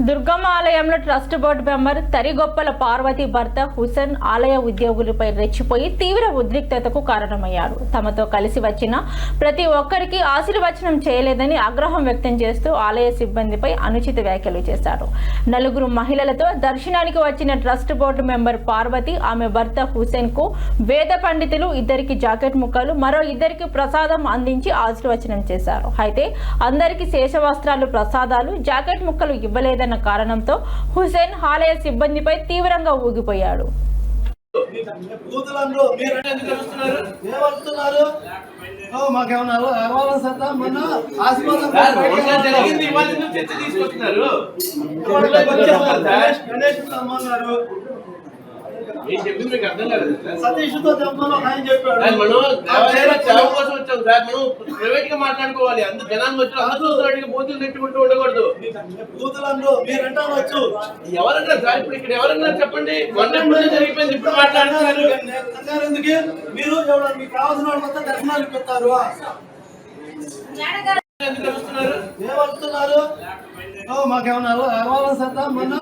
దుర్గమ్మ ఆలయంలో trust board member Tarigoppula Parvathi భర్త హుసేన్ ఆలయ ఉద్యోగులపై రెచ్చిపోయి తీవ్ర ఉద్రిక్తతకు కారణమయ్యారు. తమతో కలిసి వచ్చిన ప్రతి ఒక్కరికి ఆశీర్వచనం చేయలేదని ఆగ్రహం వ్యక్తం చేస్తూ ఆలయ సిబ్బందిపై అనుచిత వ్యాఖ్యలు చేశారు. నలుగురు మహిళలతో దర్శనానికి వచ్చిన ట్రస్ట్ బోర్డు మెంబర్ పార్వతి ఆమె భర్త హుసేన్కు వేద పండితులు ఇద్దరికి జాకెట్ ముక్కలు మరో ఇద్దరికి ప్రసాదం అందించి ఆశీర్వచనం చేశారు. అయితే అందరికీ శేషవస్త్రాలు ప్రసాదాలు జాకెట్ ముక్కలు ఇవ్వలేదన్న కారణంతో హుసేన్ ఆలయ సిబ్బందిపై తీవ్రంగా ఊగిపోయాడు. సతీష్తో తెమ్మని ఒక ఆయన చెప్పాడు. వచ్చాం సార్ మనం ప్రైవేట్గా మాట్లాడుకోవాలి. అందరు జనాలు వచ్చి అందరూ వాటికి బూతులు నెట్టుకుంటూ ఉండకూడదు. ఎవరన్నా సార్ ఇప్పుడు ఇక్కడ ఎవరన్నా చెప్పండి? మొన్న జరిగిపోయింది ఇప్పుడు మాట్లాడుతున్నారు. మీరు మీకు కావాల్సిన వాళ్ళు దర్శనాలు? ఏమవుతున్నారు ఓ, మాకేమన్నా అవ్వ- అవ్వాలని సత్తా మొన్న?